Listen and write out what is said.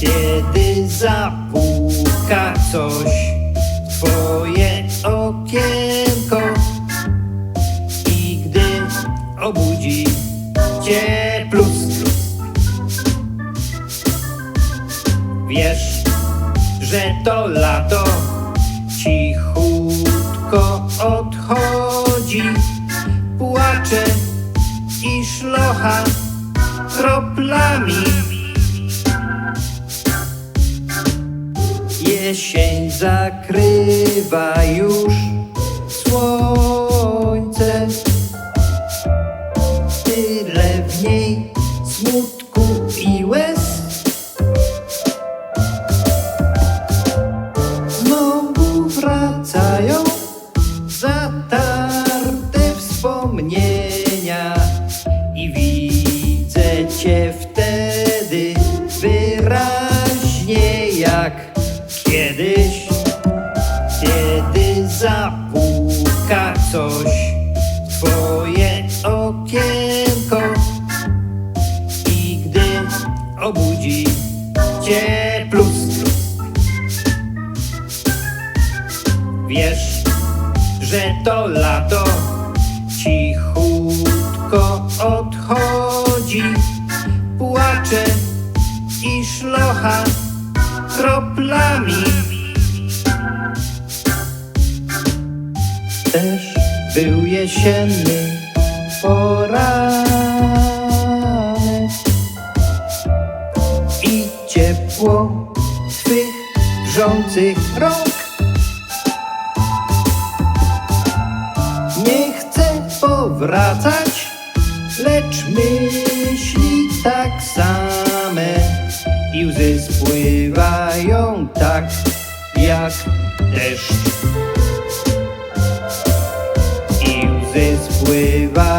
Kiedy zapuka coś w twoje okienko i gdy obudzi cię plus. Wiesz, że to lato cichutko odchodzi, płacze i szlocha kroplami. Jesień zakrywa już słońce, tyle w niej smutku i łez. Znowu wracają zatarte wspomnienia i widzę cię wtedy obudzi cię plus. Wiesz, że to lato cichutko odchodzi, płacze i szlocha kroplami. Też był jesienny ciepło twych wrzących rąk. Nie chcę powracać, lecz myśli tak same i łzy spływają tak jak deszcz. I łzy spływają